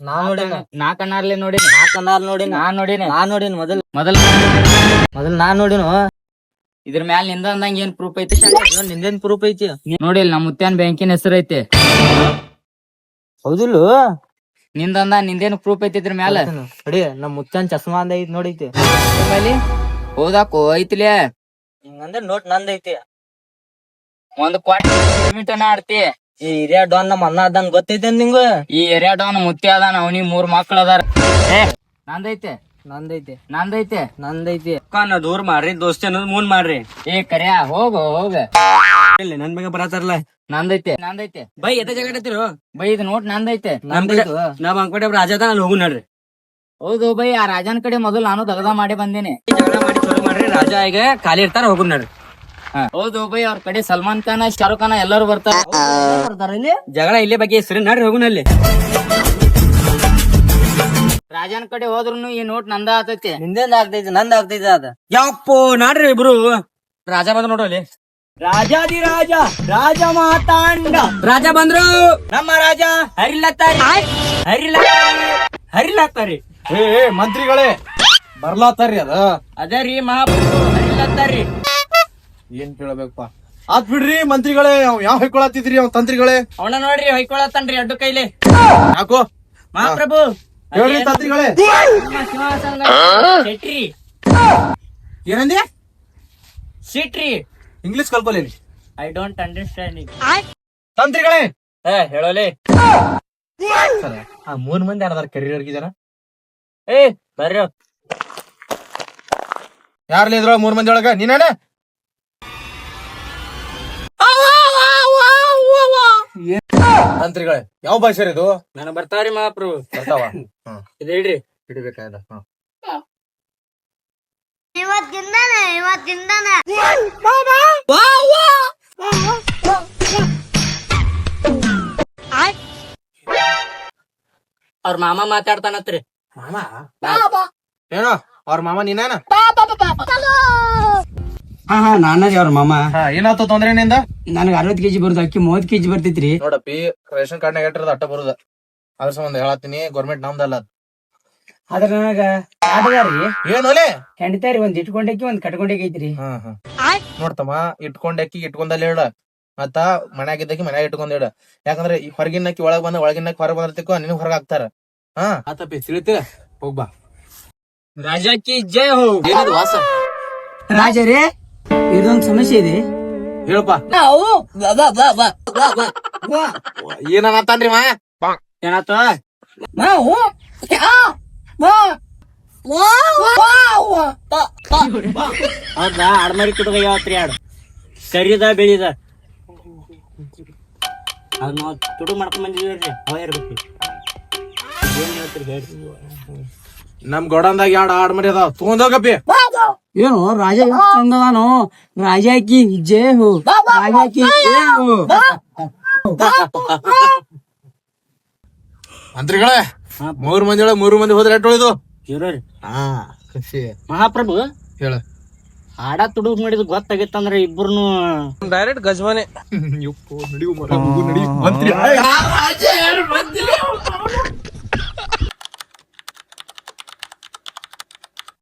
ನೋಡಿನ ನಾ ಕಣ್ಣಾರ್ಲೆ ನೋಡಿ ನಾ ಕಣ್ಣಾರ್ ನೋಡಿನ ನಾ ನೋಡಿನಿ ನಾ ನೋಡಿನ ಮೊದಲ್ ಮೊದಲ್ ಮೊದಲ್ ನಾ ನೋಡಿನ. ಇದ್ರ ಮ್ಯಾಲ ನಿಂದ ಅಂದಂಗ ಏನ್ ಪ್ರೂಫ್ ಐತಿ? ನಿಂದೇನ್ ಪ್ರೂಫ್ ಐತಿ? ನೋಡಿ ನಮ್ಮ ಮುತ್ಯಾನ್ ಬ್ಯಾಂಕಿನ ಹೆಸರು ಐತಿ. ಹೌದಿಲ್ಲ? ನಿಂದ ಅಂದ ನಿಂದೇನ್ ಪ್ರೂಫ್ ಐತಿ ಇದ್ರ ಮ್ಯಾಲ? ನೋಡಿ ನಮ್ ಮುತ್ಯಾನ್ ಚಸ್ಮಾ ಅಂದ ಐತಿ ನೋಡೈತಿ. ಹೋದಾಕೋ ಐತಿಲೇ. ಹಿಂಗಂದ್ರೆ ನೋಟ್ ನಂದೈತಿ ಒಂದ್ ಕ್ವಾರ್ಟರ್ ಆಡ್ತಿ. ಈ ಹಿರಿಯ ಡಾನ್ ನಮ್ಮ ಅಣ್ಣ ಅದಂಗ ಗೊತ್ತೈತೆ ನಿಂಗ? ಈ ಏರಿಯಾ ಡಾನ್ ಮುತ್ತಿ ಅದಾನ ಅವನಿಗೆ ಮೂರ್ ಮಕ್ಳು ಅದಾರ. ನಂದೈತೆ? ನಂದೈತೆ. ನಂದೈತೆ? ನಂದೈತೆ. ದೂರ್ ಮಾಡ್ರಿ ದೋಸ್ತಿ ಅನ್ನೋದು ಮುಂದ್ ಮಾಡ್ರಿ. ಏ ಕರ್ಯಾ ಹೋಗ ಹೋಗ. ಇಲ್ಲ ನನ್ ಬಗ್ಗೆ ಬರತಾರಲ್ಲ ನಂದೈತೆ. ನಂದೈತೆ. ಬೈ ಎದ ಜಗಡತಿರು ಬೈ ಇದು ನೋಟ್ ನಂದೈತೆ. ನಂದೈತೆ ನಾ ಬಂದ್ಕೊಟ್ಟೆ ರಾಜ ಅದ ಅಲ್ಲಿ ಹೋಗು ನೋಡ್ರಿ. ಹೌದು ಬೈ ಆ ರಾಜನ್ ಕಡೆ ಮೊದಲು ನಾನು ದಗದ ಮಾಡಿ ಬಂದೇನೆ. ಜಗಳ ಮಾಡಿ ಶುರು ಮಾಡ್ರಿ ರಾಜ ಈಗ ಖಾಲಿ ಇರ್ತಾರ ಹೋಗು ನೋಡ್ರಿ. ಹೌದು ಬೈ ಅವ್ರ ಕಡೆ ಸಲ್ಮಾನ್ ಖಾನ್ ಶಾರುಖ್ ಖಾನ್ ಎಲ್ಲರೂ ಬರ್ತಾರ. ಬರ್ತಾರ ಇಲ್ಲಿ? ಜಗಳ ಇಲ್ಲೇ ಬಗ್ಗೆ ಹೆಸರು ನಡ್ರಿ ಹೋಗು ಅಲ್ಲಿ ರಾಜನ್ ಕಡೆ ಹೋದ್ರು ಈ ನೋಟ್ ನಂದ ಆತೈತಿ. ನಿಂದೇನ್ ಆಗ್ತೈತಿ ನಂದ ಆಗ್ತೈತಿ ಅದ. ಯಪ್ಪೋ ನಾಡ್ರಿ ಇಬ್ರು. ರಾಜ ಬಂದ್ರು ನೋಡ್ರಿ ರಾಜಾದಿ ರಾಜ ರಾಜ ಮಾತಾಂಡ. ರಾಜ ಬಂದ್ರು. ನಮ್ಮ ರಾಜ ಹರಿಲತ್ತಾರಿ. ಹರಿಲತ್ತಾರಿ. ಹರಿಲತ್ತಾರಿ. ಏ ಏ, ಮಂತ್ರಿಗಳೇ ಬರ್ಲಾತಾರ್ರಿ ಅದ. ಅದೇ ರೀ ಮಹಾಪ್ರಭು ಹರಿಲತ್ತಾರಿ. ಏನ್ ಕೇಳಬೇಕಪ್ಪ? ಆತ್ ಬಿಡ್ರಿ ಮಂತ್ರಿಗಳೇ ಅವ್ ಯಾವ ಹೊಯ್ಕೊಳತ್ತಿದ್ರಿ ಅವ್ ತಂತ್ರಿಗಳೇ? ಅವನ ನೋಡ್ರಿ ಹೊಯ್ಕೊಳತ್ತನ್ರಿ ಅಡ್ಡು ಕೈಲಿ. ಯಾಕೋ? ಮಹಾಪ್ರಭು ಹೇಳ್ರಿ ತಂತ್ರಿಗಳೇ. ನಮ್ಮ ಸಿಂಹಾಸನದ ಶೆಟ್ರಿ. ಏನಂದಿ? ಸಿಟ್ರಿ ಇಂಗ್ಲಿಷ್ ಕಲ್ಕೊಲೇನಿ ಐ ಡೋಂಟ್ ಅಂಡರ್ಸ್ಟ್ಯಾಂಡ್ ತಂತ್ರಿಗಳೇ. ಏ ಹೇಳೋಲೆ. ಸರ. ಆ ಮೂರ್ ಮಂದಿ ಯಾರದಾರ ಕೆರಿಯರ್ ಜನ ಏ ಬರ್ರಿ ಯಾರ್ಲಿ ಇದ್ರ ಮೂರ್ ಮಂದಿ ಒಳಗ? ನೀನೇ ತಂತ್ರಿಗಳೇ ಯಾವ ಭಾಷೆ ರೀ ಇದು? ನನಗ್ ಬರ್ತಾವ್ರಿ ಮಹಾಪ್ರಭು. ಬರ್ತಾವ? ಹ್ಮ್ ಇದು ಹೇಳ್ರಿ. ಹಿಡಿಬೇಕಾಯ್ದ? ಹ್ಮ್ ಇವತ್ತಿಂದಾನೆ ಇವತ್ತಿಂದಾನೆ. ಅವ್ರ ಮಾಮ ಮಾತಾಡ್ತಾನತ್ರಿ. ಮಾಮ? ಏನೋ ಅವ್ರ ಮಾಮ ನೀನೇನ ಹಾ ಹಾ ನಾನೇ ಅವ್ರ ಮಾಮ. ಹಾ ಏನಾಯ್ತು ತೊಂದ್ರೆ ನಿಂದ? ನನಗೆ ಅರವತ್ ಕೆಜಿ ಬರುದು ಅಕ್ಕಿ ಮೂವತ್ ಕೆಜಿ ಬರ್ತೈತ್ರಿ. ನೋಡಪ್ಪಿ ರೇಷನ್ ಕಾರ್ಡ್ನಾಗ ಇಟ್ಟಿರೋದು ಅಟ್ಟ ಬರುದ. ಅದ್ರ ಸಂಬಂಧ ಹೇಳತ್ತೀನಿ ಗೌರ್ಮೆಂಟ್ ನಮ್ದಲ್ಲ ಅದ್. ಅದ್ರ ನನಗ ಆಟಗಾರಿ ಏನೋಲೆ ಒಲೆ ಹೆಂಡತಾರಿ ಒಂದ್ ಇಟ್ಕೊಂಡಕ್ಕಿ ಒಂದ್ ಕಟ್ಕೊಂಡಕ್ಕೆ ಐತ್ರಿ. ಹಾ ಹಾ. ನೋಡ್ತಮ್ಮ ಇಟ್ಕೊಂಡ್ ಅಕ್ಕಿ ಇಟ್ಕೊಂಡಲ್ಲಿ ಹೇಳ. ಮತ್ತ ಮನ್ಯಾಗಿದ್ದಕ್ಕಿ ಮನ್ಯಾಗ ಇಟ್ಕೊಂಡ್ ಹೇಳ. ಯಾಕಂದ್ರೆ ಈ ಹೊರಗಿನ ಅಕ್ಕಿ ಒಳಗ್ ಬಂದ ಒಳಗಿನ ಅಕ್ಕಿ ಹೊರಗ್ ಬಂದಿರ್ತಿಕೋ ನಿನ್ ಹೊರಗ್ ಹಾಕ್ತಾರ. ಹಾ? ಆತಪ್ಪಿ ತಿಳಿತ? ಹೋಗ್ಬಾ ರಾಜಕಿ ಜಯ ಹೋ. ಏನದು ವಾಸ? ರಾಜರೇ ಇದೊಂದ್ ಸಮಸ್ಯೆ ಇದೆ. ಹೇಳಪ್ಪ. ಏನತಾನ್ರಿ ಮಾ? ಏನಾತ? ಬಾ ಆಡ್ಮರಿ ಕುಟುಂಬ ಯಾವತ್ರಿ ಆಡ್? ಕರಿದ ಬೆಳಿದ? ಅದ್ ನಾವ್ ತುಡು ಮಾಡ್ಕೊಂಡ್ ಬಂದಿದ್ವಿ ಅವ ಇರ್ಬೇಕು ಏನ್ ಹೇಳ್ತೀರಿ ಹೇಳ್ರಿ. ನಮ್ ಗೋಡನ್ದಾಗ ಎರಡು ಆಡ್ ಮರಿ ಅದಾವ? ತಗೊಂಡೋಗಪ್ಪಿ ಏನು ರಾಜ ಚಂದದಾನು ರಾಜಾಕಿ ಜಯ ಹೋ ರಾಜಾಕಿ ಜಯ ಹೋ ಮಂತ್ರಿಗಳೇ ಮೂರ್ ಮಂದಿ ಒಳಗೆ ಮೂರು ಮಂದಿ ಹೋದ್ರೆ ಎಟ್ ಉಳಿದು? ಇರೋರಿ ಹಾ ಖುಷಿ. ಮಹಾಪ್ರಭು ಹೇಳ. ಆಡ ತುಡು ಮಾಡಿದ್ ಗೊತ್ತಾಗಿತ್ತಂದ್ರೆ ಇಬ್ರು ಡೈರೆಕ್ಟ್ ಗಜವಾನೆ. ಮಂತ್ರಿ?